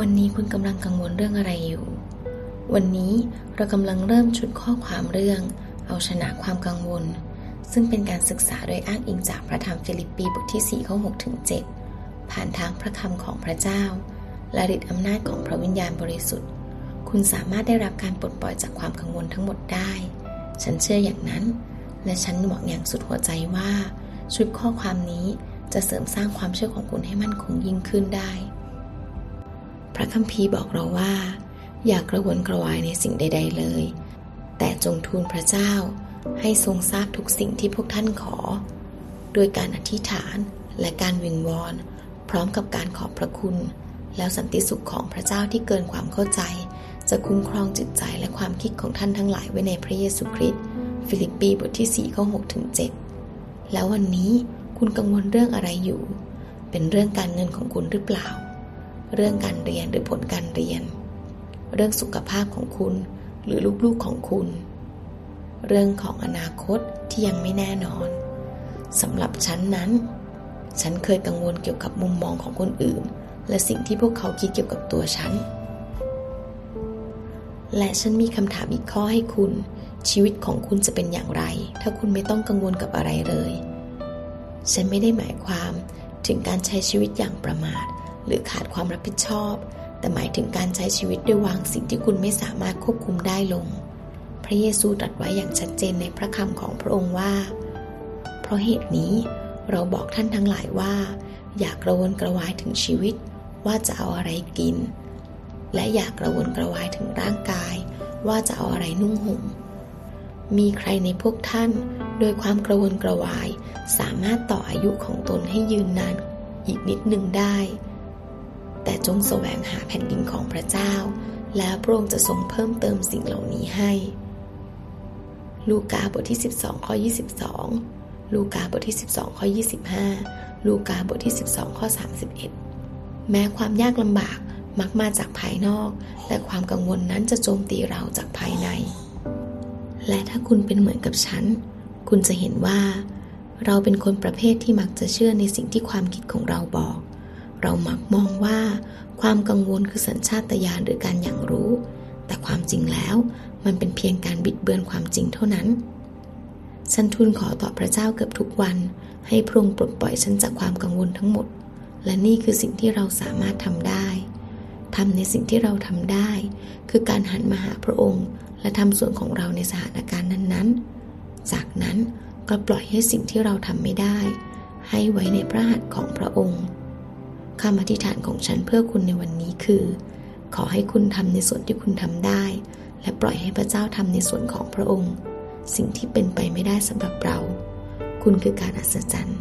วันนี้คุณกำลังกังวลเรื่องอะไรอยู่ วันนี้เรากำลังเริ่มชุดข้อความเรื่อง เอาชนะความกังวล ซึ่งเป็นการศึกษาโดยอ้างอิงจากพระธรรมฟิลิปปีบทที่4ข้อ6ถึง7ผ่านทางพระคำของพระเจ้า และฤทธิอำนาจของพระวิญญาณบริสุทธิ์ คุณสามารถได้รับการปลดปล่อยจากความกังวลทั้งหมดได้ ฉันเชื่ออย่างนั้น และฉันหวังอย่างสุดหัวใจว่า ชุดข้อความนี้จะเสริมสร้างความเชื่อของคุณให้มั่นคงยิ่งขึ้นได้ ระคัมภีร์บอกเราว่า อย่ากระวนกระวายในสิ่งใด ๆเลย แต่จงทูลพระเจ้าให้ทรงทราบทุกสิ่งที่พวกท่านขอ โดยการอธิษฐานและการวิงวอน พร้อมกับการขอบพระคุณ แล้วสันติสุขของพระเจ้าที่เกินความเข้าใจ จะคุ้มครองจิตใจและความคิดของท่านทั้งหลายไว้ในพระเยซูคริสต์ฟิลิปปีบทที่4ข้อ6ถึง7แล้ววันนี้คุณกังวลเรื่องอะไรอยู่ เป็นเรื่องการเงินของคุณหรือเปล่า เรื่องการเรียนหรือผลการเรียน เรื่องสุขภาพของคุณหรือลูกๆของคุณ เรื่องของอนาคตที่ยังไม่แน่นอนสำหรับฉันนั้น ฉันเคยกังวลเกี่ยวกับมุมมองของคนอื่น และสิ่งที่พวกเขาคิดเกี่ยวกับตัวฉัน และฉันมีคำถามอีกข้อให้คุณ ชีวิตของคุณจะเป็นอย่างไร ถ้าคุณไม่ต้องกังวลกับอะไรเลย ฉันไม่ได้หมายความถึงการใช้ชีวิตอย่างประมาท หรือขาดความรับผิดชอบ แต่หมายถึงการใช้ชีวิตด้วยวางสิ่งที่คุณไม่สามารถควบคุมได้ลง พระเยซูตรัสไว้อย่างชัดเจนในพระคำของพระองค์ว่า เพราะเหตุนี้เราบอกท่านทั้งหลายว่า อย่ากระวนกระวายถึงชีวิตว่าจะเอาอะไรกิน และอย่ากระวนกระวายถึงร่างกาย ว่าจะเอาอะไรนุ่งห่มมีใครในพวกท่าน โดยความกระวนกระวาย สามารถต่ออายุของตนให้ยืนนานอีกนิดหนึ่งได้ แต่จงแสวงหาแผ่นดินของพระเจ้า แล้วพระองค์จะทรงเพิ่มเติมสิ่งเหล่านี้ให้ ลูกาบทที่ 12 ข้อ 22 ลูกาบทที่ 12 ข้อ 25 ลูกาบทที่ 12 ข้อ 31 แม้ความยากลำบากมักมาจากภายนอก และความกังวลนั้นจะโจมตีเราจากภายใน และถ้าคุณเป็นเหมือนกับฉัน คุณจะเห็นว่า เราเป็นคนประเภทที่มักจะเชื่อในสิ่งที่ความคิดของเราบอก เรามักมองว่า ความกังวลคือสัญชาตญาณหรือการอย่างรู้ แต่ความจริงแล้ว มันเป็นเพียงการบิดเบือนความจริงเท่านั้น ฉันทูลขอต่อพระเจ้าเกือบทุกวัน ให้พระองค์ปลดปล่อยฉันจากความกังวลทั้งหมด และนี่คือสิ่งที่เราสามารถทำได้ทำในสิ่งที่เราทำได้ คือการหันมาหาพระองค์ และทำส่วนของเราในสถานการณ์นั้นๆ จากนั้นก็ปล่อยให้สิ่งที่เราทำไม่ได้ ให้ไว้ในพระหัตถ์ของพระองค์ คำอธิษฐานของฉันเพื่อคุณในวันนี้คือ ขอให้คุณทำในส่วนที่คุณทำได้ และปล่อยให้พระเจ้าทำในส่วนของพระองค์ สิ่งที่เป็นไปไม่ได้สำหรับเรา คุณคือการอัศจรรย์